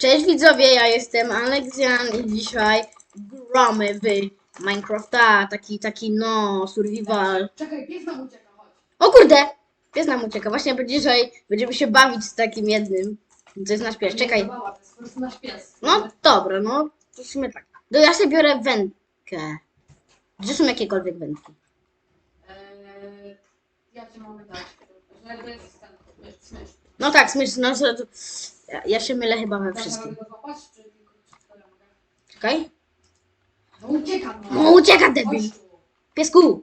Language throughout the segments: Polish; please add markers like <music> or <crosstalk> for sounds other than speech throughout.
Cześć widzowie, ja jestem Aleksjan i dzisiaj gramy w Minecrafta, taki, taki no, survival. Czekaj, pies nam ucieka, chodź. O kurde! Pies nam ucieka, właśnie dzisiaj będziemy się bawić z takim jednym. To jest nasz pies, czekaj. To jest po prostu nasz pies. No dobra, no, to w sumie tak. To ja sobie biorę wędkę. Gdzie są jakiekolwiek wędki? Eee, ja ci mogę dać. No tak, smycz, no to, ja, ja się mylę chyba we wszystkim. Czekaj. No ucieka, no. No debil! Piesku!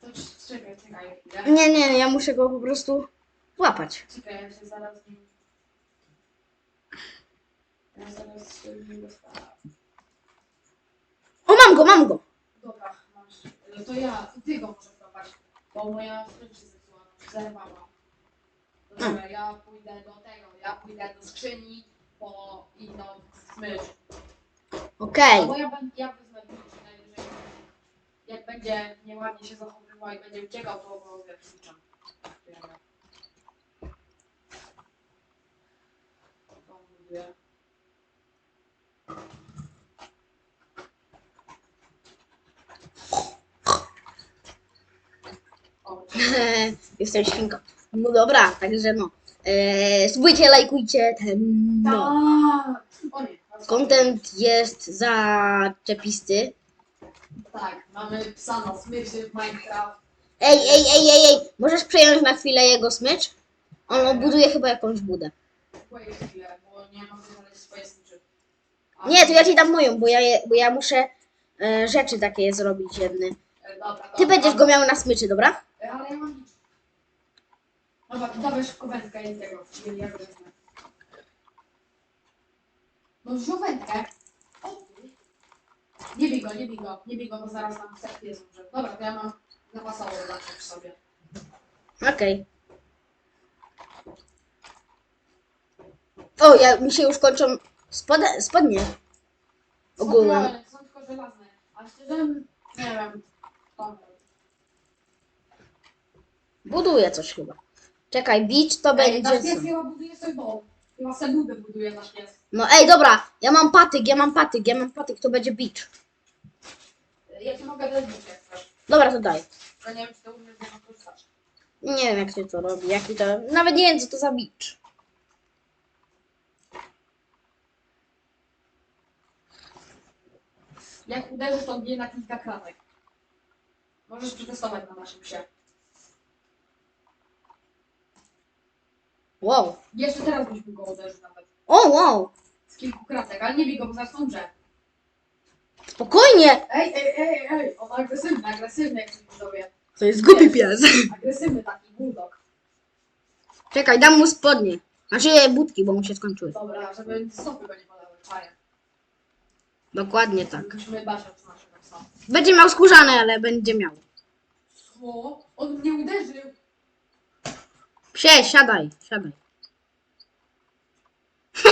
To czekaj, czekaj. Nie, nie, ja muszę go po prostu łapać. Czekaj, ja się zaraz nim... Ja zaraz się z nim dostanę. O, mam go, mam go! Dobra, masz. No to ja, ty go złapać. Bo moja zepsuła, zerwała. Dobra, ja pójdę do tego, ja pójdę do skrzyni po inną smycz. Okej. No bo ja, będę, ja wezmę klucz najwyżej. Jak będzie nieładnie się zachowywał i będzie uciekał, to go wiesz, kluczem. To mówię. O, Jestem świnką. No dobra, także no. Eee, subujcie, lajkujcie ten. No. Tak! O nie, Content jest zaczepisty. Tak, mamy psa na smyczy w Minecraft. Ej, ej, ej, ej, ej! Możesz przejąć na chwilę jego smycz? On buduje chyba jakąś budę. Chwilę, bo nie mogę znaleźć swojej smyczy. A- Nie, to ja ci dam moją, bo ja, je, bo ja muszę e, rzeczy takie zrobić jedne. E, Dobra, Ty będziesz go miał na smyczy, dobra? E, Ale ja mam. Dobra, to dawaj szybko wędkę i tego. i Ja go wezmę. No wziął wędkę. O, ty. Nie bij go, nie bij go, nie bij go, bo zaraz nam serce jest umrze. Dobra, to ja mam zapasowo zawsze przy sobie. Okej. O, ja, mi się już kończą spode, spodnie. Ogółem. Są, są tylko żelazne. A szczerze, nie wiem. Dobra. Buduje coś chyba. Czekaj, beach to Ej, nasz będzie. pies co? chyba buduje sobie. Chyba sobie budę buduje nasz pies. No ej, dobra, ja mam patyk, ja mam patyk, ja mam patyk, to będzie beach. Ja ci mogę dać jak chcesz. Dobra, to daj. Tylko nie wiem, czy to umiesz z niego korzystać. Nie wiem jak się to robi, jaki to. Nawet nie wiem co to za beach. Jak uderzysz, to bije na kilka kratek. Możesz przetestować na naszym psie. Wow. Jeszcze teraz byś mógł go uderzyć nawet. O, wow. Z kilku kratek, ale nie bij go, bo zaraz umrze. Spokojnie. Ej, ej, ej, ej, on agresywny, agresywny jak ci widzowie. To jest głupi pies. Agresywny taki bulldog. Czekaj, dam mu spodnie. Znaczy budki, bo mu się skończyły. Dobra, żeby stopy go nie padały, czaję. Dokładnie tak. Musimy dbać o naszego psa. Będzie miał skórzane, ale będzie miał. Co? On mnie uderzył. Psie, siadaj, siadaj. <laughs>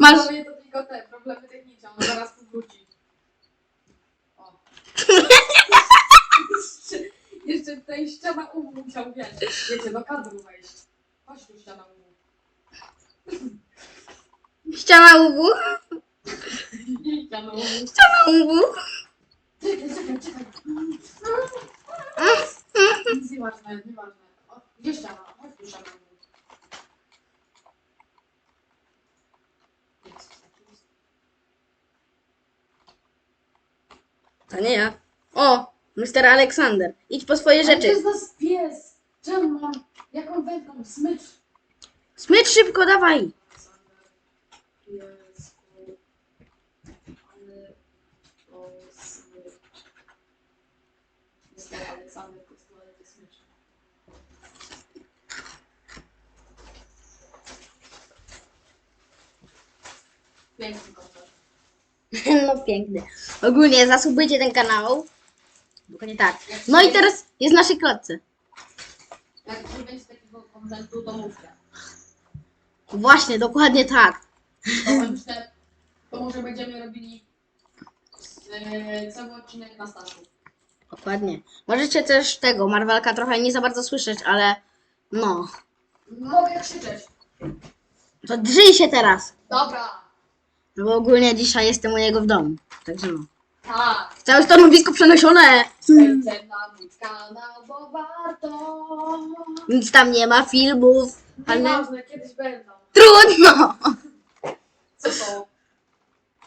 Masz- Widzowie, to tylko te problemy techniczne, on zaraz tu wróci. O. <laughs> jeszcze, jeszcze tutaj ściana umu musiał wiesz, wiecie, do kadru wejść. Chodź tu ściana umu. Ściana ubu. <laughs> Ściana umu. Ściana ubu. Czekaj, czekaj, czekaj. Nic nieważne, nieważne. O, Gdzie ściana? Chodź tu ściana umu. Jest, jest. To nie ja. O, Mr. Aleksander. Idź po swoje Ale To rzeczy. jest nasz pies! Czemu mam? Jaką wędką? Smycz! Smycz szybko, dawaj. Aleksander, ale to smycz. Jest to Aleksander, to jest to, ale to smycz. Piękny. <laughs> No piękny. Ogólnie zasubujcie ten kanał. Dokładnie tak. No i teraz jest w naszej klatce. Jak nie będzie takiego kontentu, to mówcie. Właśnie, dokładnie tak. To <laughs> myślę, to może będziemy robili e, cały odcinek na statku. Dokładnie. Możecie też tego, Marvelka trochę nie za bardzo słyszeć, ale no. Mogę krzyczeć. To drzyj się teraz. Dobra. No bo ogólnie dzisiaj jestem u niego w domu. Także no. Tak. Całe stanowisko na mój kanał, bo warto. Nic tam nie ma, filmów. Ale Nieważne, kiedyś będą. trudno. Co to?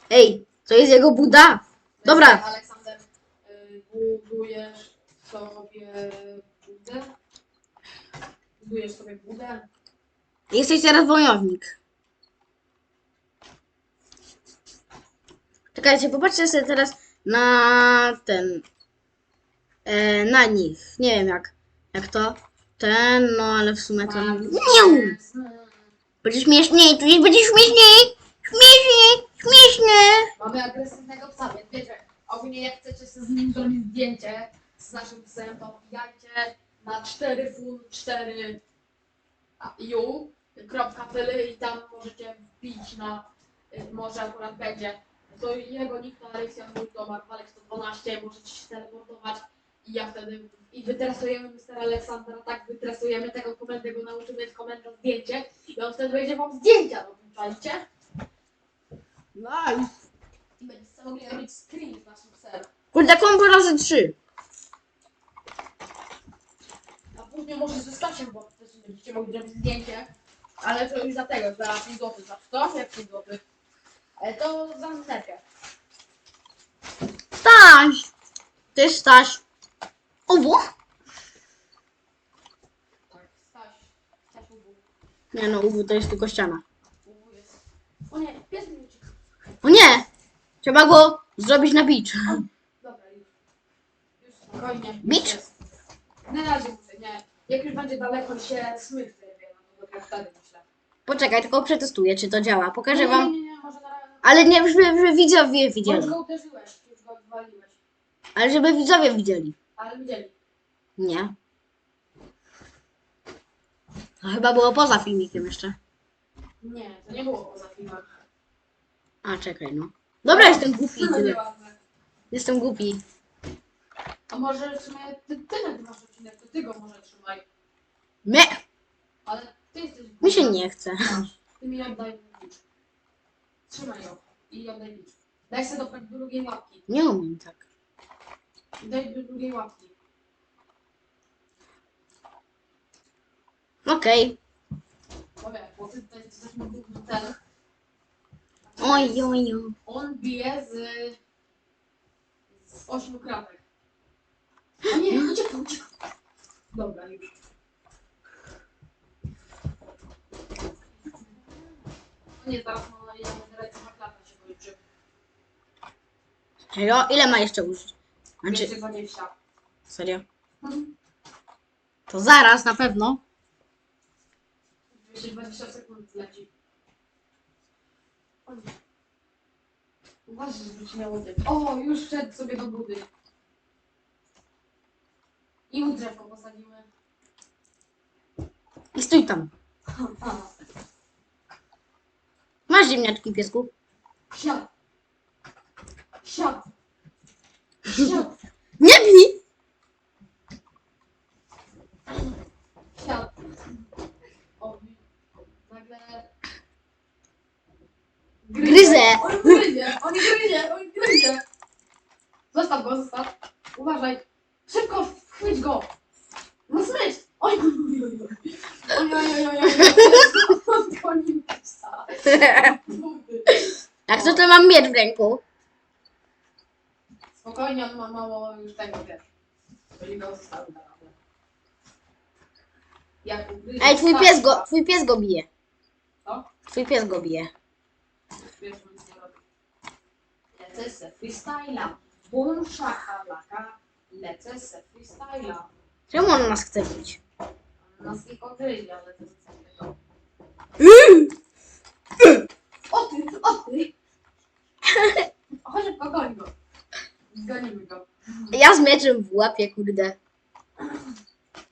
Ej, to jest jego buda. Dobra. Aleksander, y, budujesz sobie budę? Budujesz sobie budę? Jesteś teraz wojownik. Czekajcie, popatrzcie sobie teraz na ten. E, na nich. Nie wiem jak. Jak to? Ten, no ale w sumie to. Nie! Będzie śmieszniej, tu jest będzie śmieszniej! Śmieszniej! Śmiesznie! Mamy agresywnego psa, więc wiecie, ogólnie jak chcecie sobie z nim zrobić zdjęcie z naszym psem, to wbijajcie na 4 fun 4 u kropka tyle i tam możecie wbić na y, może akurat będzie to jego Alexian mój to Marwalek 112 możecie się teleportować i ja wtedy i wytresujemy Mr. Aleksandra, tak wytresujemy tego komendę, go nauczymy z komenda zdjęcie i on wtedy będzie wam zdjęcia robił, czajcie? Nice. I będziecie mogli robić screen z naszym psem. Kurde, kombo razy trzy. A później może ze Stasiem, bo też będziecie mogli zrobić zdjęcie. Ale to już za tego, za 5 zł. Za to? Jak 5 zł? Ale to za nerkę. Staś! Ty Staś. Owo? Tak, Staś. Staś ubu. Nie no, uwu to jest tylko ściana. Ubu jest. O nie, pies mi uciekł. O nie! Trzeba go zrobić na beach. Dobra, już. Już spokojnie. Jest. Na razie muszę, nie. Jak już będzie daleko się smyk zerwie, no to dopiero wtedy myślę. Poczekaj, tylko przetestuję, czy to działa. Pokażę nie, wam. Nie, nie, nie, może na razie. Ale nie, żeby, żeby widzowie Bo widzieli. go uderzyłeś, już go wywaliłeś. Ale żeby widzowie widzieli. Ale widzieli. Nie. To chyba było poza filmikiem jeszcze. Nie, to nie było poza filmem. A, czekaj, no. Dobra, jestem głupi. No, Tyle. Jestem głupi. A może w sumie ty, ty nagrywasz odcinek, to ty go może trzymaj. Nie! Ale ty jesteś... Mi się nie chce. Ty mi oddaj. Trzymaj ją i oddaj. Daj sobie do drugiej łapki. Nie umiem tak. Daj do drugiej łapki. Okej. Wiesz, bo ty to jest coś mój ten. Oj, oj, oj. On bije z... z ośmiu kratek. O nie, uciekł, uciekł. Dobra, już. O nie, zaraz mam ja będę ręce na klatę się kończy. Serio? Ile ma jeszcze użyć? Znaczy, 220. serio? Mhm. To zaraz, na pewno. 220 sekund leci. O nie. Uważaj, żeby ci nie uciekł. O, już szedł sobie do budy. I mu drzewko posadzimy. I stój tam. <laughs> Masz ziemniaczki, piesku? Siad. Siad. Siad. Nie bij! O, nagle... Gryzę. On gryzie, on gryzie, on gryzie. Zostaw go, zostaw. Uważaj. Szybko, chwyć go. No smycz. Oj, oj, oj, oj. Oj, oj, oj, oj, oj. Budy. Jak co to mam miecz w ręku? Spokojnie, on ma mało już tego, wiesz. Jeżeli go zostawił na radę. Jak ugryzie Ej, twój pies go, twój pies go bije. Co? Twój pies go bije. Wiesz, że nic nie robi. Lecę se freestyla. Bum, szaka, laka. Lecę se freestyla. Czemu on nas chce bić? Nas tylko gryzie, ale to jest. Yy! <laughs> O ty, o ty! <laughs> Chodź, pogoń go. Zgonimy go. Ja z mieczem w łapie, kurde.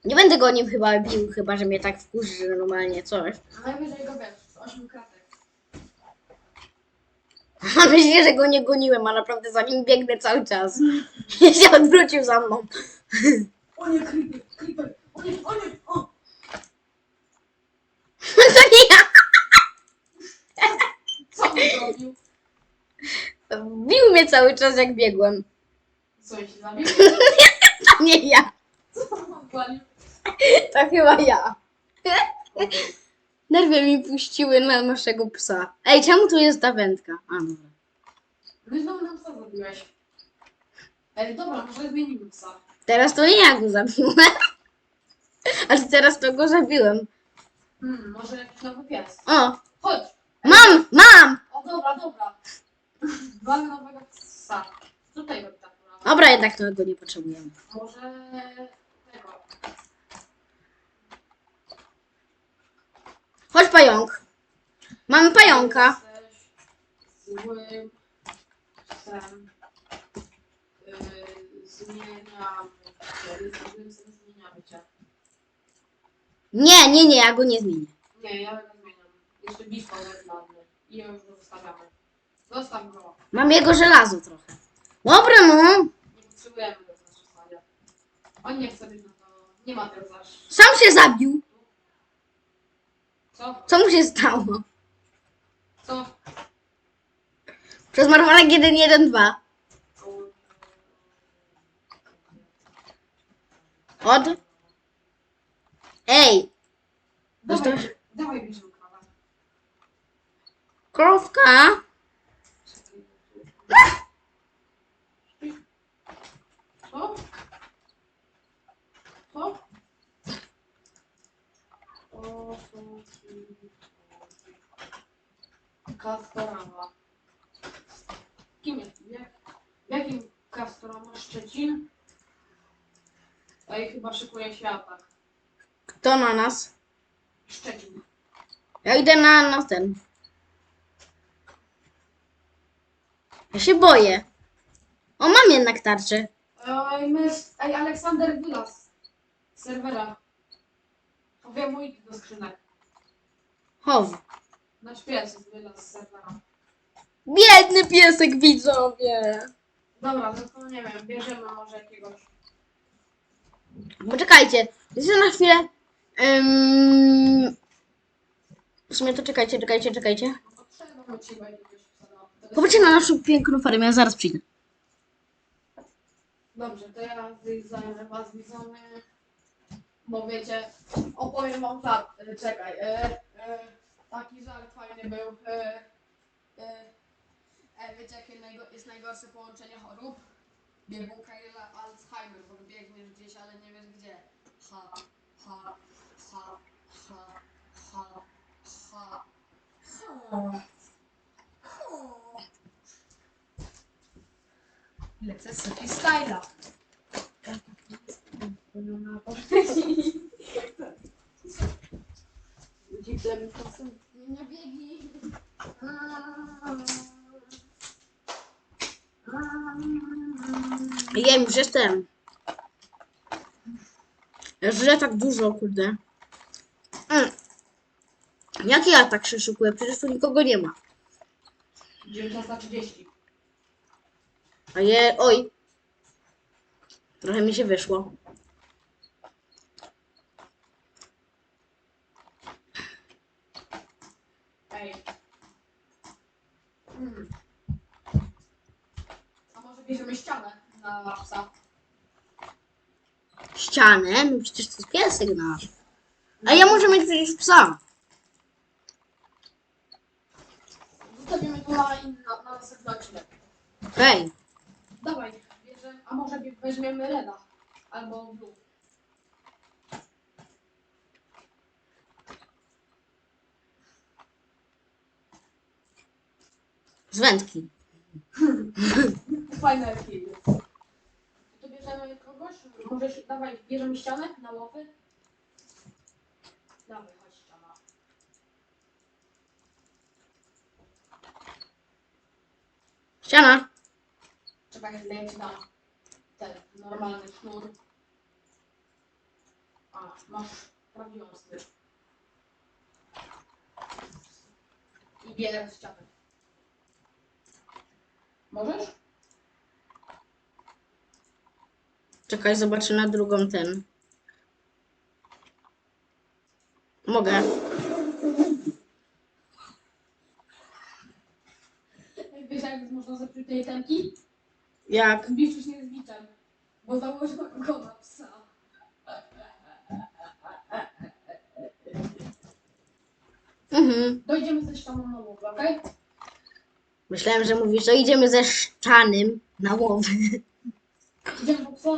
Nie będę go nim chyba bił, chyba że mnie tak wkurzy, że normalnie coś. Najwyżej go wiesz, z 8 kratek. Myślę, że go nie goniłem, a naprawdę za nim biegnę cały czas. <laughs> I się odwrócił za mną. O nie, creeper, creeper, o nie, o nie, o! <laughs> to nie ja! Co on zrobił? Bił mnie cały czas jak biegłem. Co się zabił? <laughs> To nie ja. Co? To chyba ja. Nerwy mi puściły na naszego psa. Ej, czemu tu jest ta wędka? A, dobra. No i znowu nam psa zabiłeś. Ej, dobra, może zmienimy psa. Teraz to nie ja go zabiłem. Ale teraz to go zabiłem. Hmm, może jakiś nowy pies. O, Chodź! mam, mam! O, dobra, dobra. Mamy nowego psa. Tutaj go tak naprawdę. Dobra, jednak tego nie potrzebujemy. Może tego. Chodź pająk. Mamy pająka. Jesteś złym psem. Yy, zmieniamy cię. Złym psem, zmieniamy cię. Nie, nie, nie, ja go nie zmienię. Nie, ja go zmieniam. Jeszcze bispo jest ładny. I już go zostawiamy. Zostaw go. Mam jego żelazo trochę. Dobra, no. Nie potrzebujemy go w naszym stanie. On nie chce być na to. Nie ma tego zaś. Sam się zabił. Co? Co mu się stało? Co? Przez Marmalek 112. Od? Ej, Dawaj, dawaj bierzemy krowę. krówka. Co? Co? O, ci Kastorama. Kim jest? Jak, jakim Kastorama? Szczecin? Ej, chyba szykuje się atak. Kto na nas? Szczecin. Ja idę na, na ten. Ja się boję. O, mam jednak tarczę. Ej, my, ej Aleksander wylaz z serwera. Powiem mój do skrzynek. Chow. Nasz pies jest wylaz z serwera. Biedny piesek, widzowie. Dobra, no to nie wiem, bierzemy może jakiegoś. Poczekajcie. Jeszcze na chwilę. Ym... W sumie to czekajcie, czekajcie, czekajcie. No to trzeba ci jakiegoś psa. no. To jest- Popatrzcie na naszą piękną farmę, ja zaraz przyjdę. Dobrze, to ja zajmę was widzowie. Bo wiecie, opowiem wam żart. E, Czekaj, e, e, taki żart fajny był. E, e, e, wiecie jakie najgo- jest najgorsze połączenie chorób? Biegunka i la- Alzheimer, bo biegniesz gdzieś, ale nie wiesz gdzie. Ha, ha, ha, ha, ha, ha. ha. Lecę z Sophie Nie biegi. Jem, już jestem. Ja tak dużo, kurde. Mm. Jak ja tak się szykuję? Przecież tu nikogo nie ma. 9 na 30. Oje, oj. Trochę mi się wyszło. Ej. Hmm. A może bierzemy ścianę na psa? Ścianę? No przecież to jest piesek nasz. A ja muszę mieć przecież psa. Zostawimy go na, na, na następny odcinek. Okej weźmiemy Reda albo Blue. Z wędki. <laughs> Fajne archiwy. To bierzemy kogoś? Możesz, dawaj, bierzemy ścianę na łopy? Dawaj, chodź ściana. Ściana. Czekaj, ja ci dam normalny sznur. A, masz prawdziwą styl. I bierę ścianę. Możesz? Czekaj, zobaczę na drugą ten. Mogę. Wiesz jak można zepsuć tej temki? Jak? Biczuś nie z biczem. Bo założyłem go na psa. Mhm. Dojdziemy ze ścianą na łowę, okej? Myślałem, że mówisz, że idziemy ze szczanym na łowy. Idziemy po psa.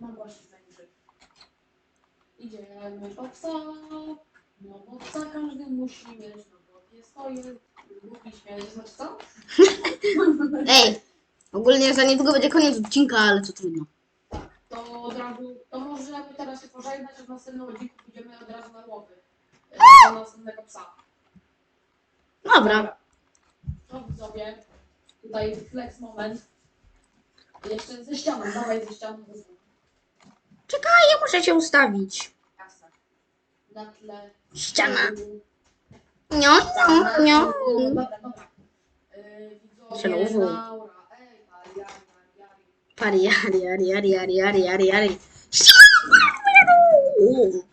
Mam właśnie znajdziemy. Idziemy po psa. No bo psa każdy musi mieć, no bo pies to jest głupi śmiech. Znaczy co? <laughs> Ej, ogólnie za niedługo będzie koniec odcinka, ale to trudno. To od razu, to możemy teraz się pożegnać, a w następnym odcinku pójdziemy od razu na łowy. e, Do następnego psa. Dobra. To widzowie, tutaj flex moment. Jeszcze ze ścianą, dawaj ze ścianą. ze ścianą. Czekaj, ja muszę cię ustawić. Jasne. Na tle. Ściana. Nio, nio, nio. Dobra, dobra. Yy, widzowie, Laura. 阿里阿里阿里阿里阿里阿里阿里，咻！我呀，呜。